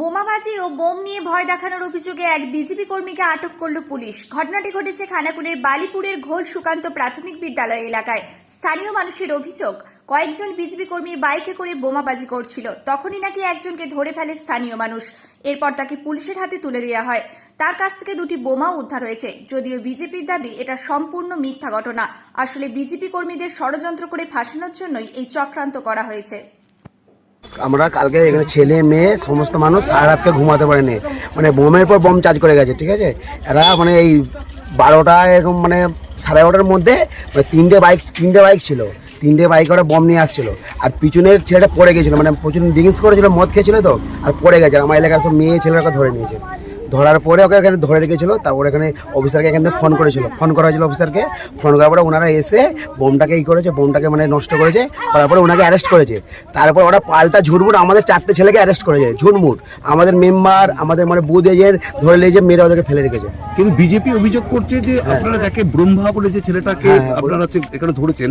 বোমাবাজি ও bomb নিয়ে ভয় দেখানোর অভিযোগে এক বিজেপি কর্মীকে আটক করল পুলিশ। ঘটনাটি ঘটেছে খানাকুলের বালিপুরের ঘোল সুকান্ত প্রাথমিক বিদ্যালয় এলাকায়। স্থানীয় মানুষের অভিযোগ, কয়েকজন বিজেপি কর্মী বাইকে করে বোমাবাজি করছিল। তখনই নাকি একজনকে ধরে ফেলে স্থানীয় মানুষ। এরপর তাকে পুলিশের হাতে তুলে দেওয়া হয়। তার কাছ থেকে দুটি বোমা উদ্ধার হয়েছে। যদিও বিজেপির দাবি, এটা সম্পূর্ণ মিথ্যা ঘটনা। আসলে বিজেপি কর্মীদের ষড়যন্ত্র করে ফাঁসানোর জন্যই এই চক্রান্ত করা হয়েছে। আমরা কালকে এখানে ছেলে, মেয়ে, সমস্ত মানুষ সারা রাতকে ঘুমাতে পারেনি। মানে বোমের পর বোম চার্জ করে গেছে, ঠিক আছে? এরা মানে এই বারোটা এরকম মানে সাড়ে এগারোটার মধ্যে মানে তিনটে বাইক তিনটে বাইক ছিল। তিনটে বাইক ওরা বম নিয়ে আসছিল। আর পিছনের ছেলেটা পড়ে গেছিল মানে প্রচুর ড্রিঙ্কস করেছিল, মদ খেয়েছিল তো, আর পড়ে গেছে। আমার এলাকার সব মেয়ে ছেলেরা ধরে নিয়েছে। ধরার পরে ওকে এখানে ধরে রেখেছিল তারপরে এখানে অফিসারকে এখান থেকে ফোন করেছিল। ফোন করা হয়েছিল অফিসারকে ফোন করার পরে ওনারা এসে বোমটাকে ই করেছে বোমটাকে মানে নষ্ট করেছে করার পরে ওনাকে অ্যারেস্ট করেছে। তারপর ওরা পাল্টা ঝুটমুট আমাদের চারটে ছেলেকে অ্যারেস্ট করেছে ঝুটমুট আমাদের মেম্বার আমাদের মানে বুধ এজেন্ট ধরে নিয়ে যে মেয়েরা ওদেরকে ফেলে রেখেছে। কিন্তু বিজেপি অভিযোগ করছে যে আপনারা যাকে ব্রহ্মা বলে যে ছেলেটাকে হ্যাঁ, হ্যাঁ, আপনারা হচ্ছে এখানে ধরেছেন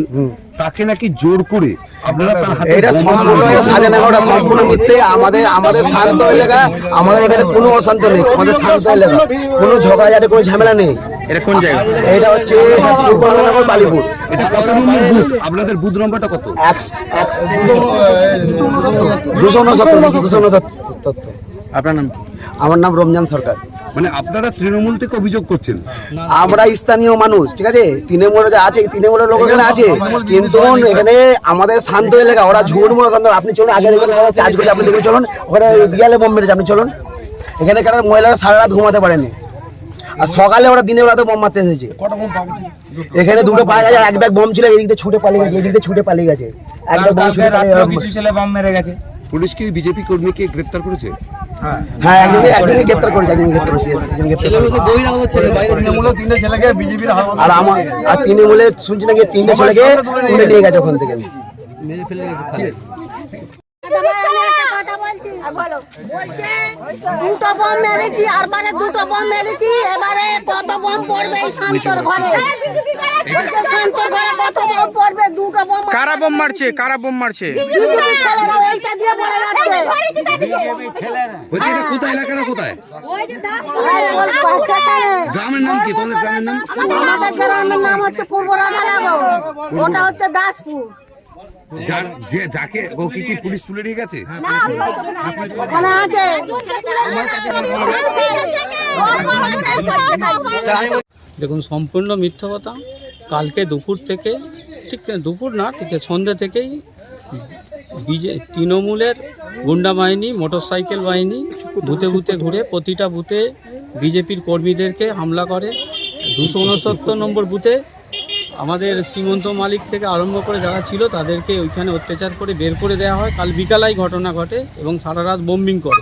তাকে নাকি জোর করে আপনারা এটা সম্পূর্ণ সাজানো সম্পূর্ণ মিথ্যে। আমাদের আমাদের শান্ত এলাকা আমাদের এখানে কোনো অশান্ত নেই। আমাদের শান্ত এলাকা কোনো ঝগড়াঝাটি কোনো ঝামেলা নেই। এটা কোন জায়গা? এটা হচ্ছে বালিপুর। এটা কত নম্বর বুথ? আপনাদের বুথ নম্বরটা কত? একশ- একশ- দুশো উনসত্তর দুশো উনসত্তর আপনার নাম আমার নাম রমজান সরকার। মানে আপনারা তৃণমূল থেকে অভিযোগ করছেন? আমরা স্থানীয় মানুষ ঠিক আছে? তৃণমূল যে আছে তৃণমূলের লোক এখানে আছে। কিন্তু এখানে আমাদের শান্ত এলাকা ওরা ঝুড়মুড়ো শান্ত। আপনি চলুন আগে দেখবেন চার্জ করছে আপনি দেখুন চলুন। ওখানে বিয়ালে বোম মেরেছে আপনি চলুন। এখানে কারণ মহিলারা সারা রাত ঘুমাতে পারেনি। আর সকালে ওরা দিনের বেলাতে বোম মারতে এসেছে। এখানে দুটো পাওয়া গেছে এক ব্যাগ বোম ছিল এদিক দিয়ে ছুটে পালিয়ে গেছে এদিক দিয়ে ছুটে পালিয়ে গেছে। এক ব্যাগ বোম ছুটে পালিয়ে কিছু ছেলে বাম মেরে গেছে। পুলিশ কি বিজেপি কর্মীকে গ্রেফতার করেছে? হ্যাঁ। গ্রেপ্তার করেছে একদিন গ্রেপ্তার করেছে গ্রেপ্তার করেছে। আর আমার আর তৃণমূলে শুনছি নাকি তিনটে ছেলেকে তুলে নিয়ে গেছে। ওখান থেকে। কথা বলছি বলছে দুটো বম মেরেছি আর বারে দুটো বম মেরেছি এবারে কত বম পড়বে এই শান্তর ঘরে? শান্তর ঘরে কত বম পড়বে? দুটো বম কারা বোম মারছে? কারা বোম মারছে? বিজেপি ছেলেরা এইটা দিয়ে বলে যাচ্ছে। কোথায়? এলাকাটা কোথায়? এই বল। সেখানে। গ্রামের নাম কি? তোমাদের গ্রামের নাম? আমাদের গ্রামের নাম হচ্ছে পূর্ব রাজানগর ওটা হচ্ছে দাসপুর। যে যাকে ও কি কি পুলিশ তুলে নিয়ে গেছে। দেখুন সম্পূর্ণ মিথ্যা কথা। কালকে দুপুর থেকে ঠিক দুপুর না ঠিক সন্ধ্যে থেকেই বিজে তৃণমূলের গুন্ডা বাহিনী মোটরসাইকেল বাহিনী বুথে বুথে ঘুরে প্রতিটা বুথে বিজেপির কর্মীদেরকে হামলা করে। দুশো উনসত্তর নম্বর বুথে আমাদের শ্রীমন্ত মালিক থেকে আরম্ভ করে যারা ছিল তাদেরকে ওইখানে অত্যাচার করে বের করে দেওয়া হয়। কাল বিকালাই ঘটনা ঘটে এবং সারা রাত বোম্বিং করে।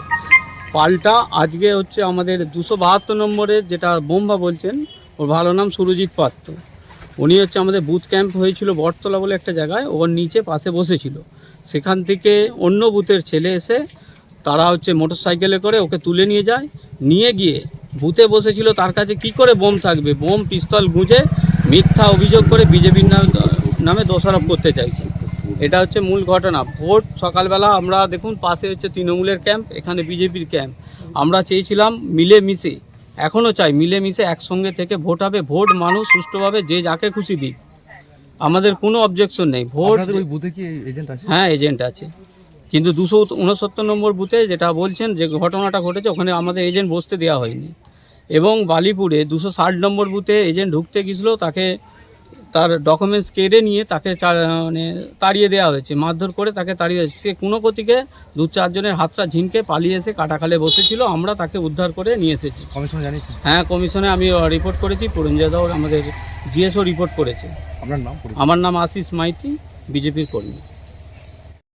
পাল্টা আজকে হচ্ছে আমাদের দুশো বাহাত্তর নম্বরের যেটা বোম্বা বলছেন, ওর ভালো নাম সুরজিৎ পাত্র। উনি হচ্ছে আমাদের বুথ ক্যাম্প হয়েছিল বটতলা বলে একটা জায়গায়, ওর নিচে পাশে বসেছিল। সেখান থেকে অন্য বুথের ছেলে এসে তারা হচ্ছে মোটর সাইকেলে করে ওকে তুলে নিয়ে যায়। নিয়ে গিয়ে বুথে বসেছিল, তার কাছে কি করে বোম থাকবে? বোম পিস্তল গুঁজে মিথ্যা অভিযোগ করে বিজেপির নামে দোষারোপ করতে চাইছে। এটা হচ্ছে মূল ঘটনা। ভোট সকালবেলা আমরা দেখুন পাশে হচ্ছে তৃণমূলের ক্যাম্প এখানে বিজেপির ক্যাম্প। আমরা চেয়েছিলাম মিলে মিশে এখনও চাই মিলে মিশে একসঙ্গে থেকে ভোট হবে। ভোট মানুষ সুষ্ঠুভাবে যে যাকে খুশি দিক। আমাদের কোনো অবজেকশন নেই। ভোট হ্যাঁ এজেন্ট আছে। কিন্তু দুশো উনসত্তর নম্বর বুথে যেটা বলছেন যে ঘটনাটা ঘটেছে ওখানে আমাদের এজেন্ট বসতে দেওয়া হয়নি। এবং বালিপুরে দুশো ষাট নম্বর বুথে এজেন্ট ঢুকতে গেছিল তাকে তার ডকুমেন্টস কেড়ে নিয়ে তাকে মানে তাড়িয়ে দেওয়া হয়েছে মারধর করে তাকে তাড়িয়ে সে কোনো গতিকে দু চারজনের হাতটা ঝিনকে পালিয়ে এসে কাটাখালে বসেছিল আমরা তাকে উদ্ধার করে নিয়ে এসেছি। কমিশন জানিস হ্যাঁ কমিশনে আমি রিপোর্ট করেছি পুরঞ্জয় দাও আমাদের জিএসও রিপোর্ট করেছে। আপনার নাম? আমার নাম আশিস মাইতি বিজেপির কর্মী।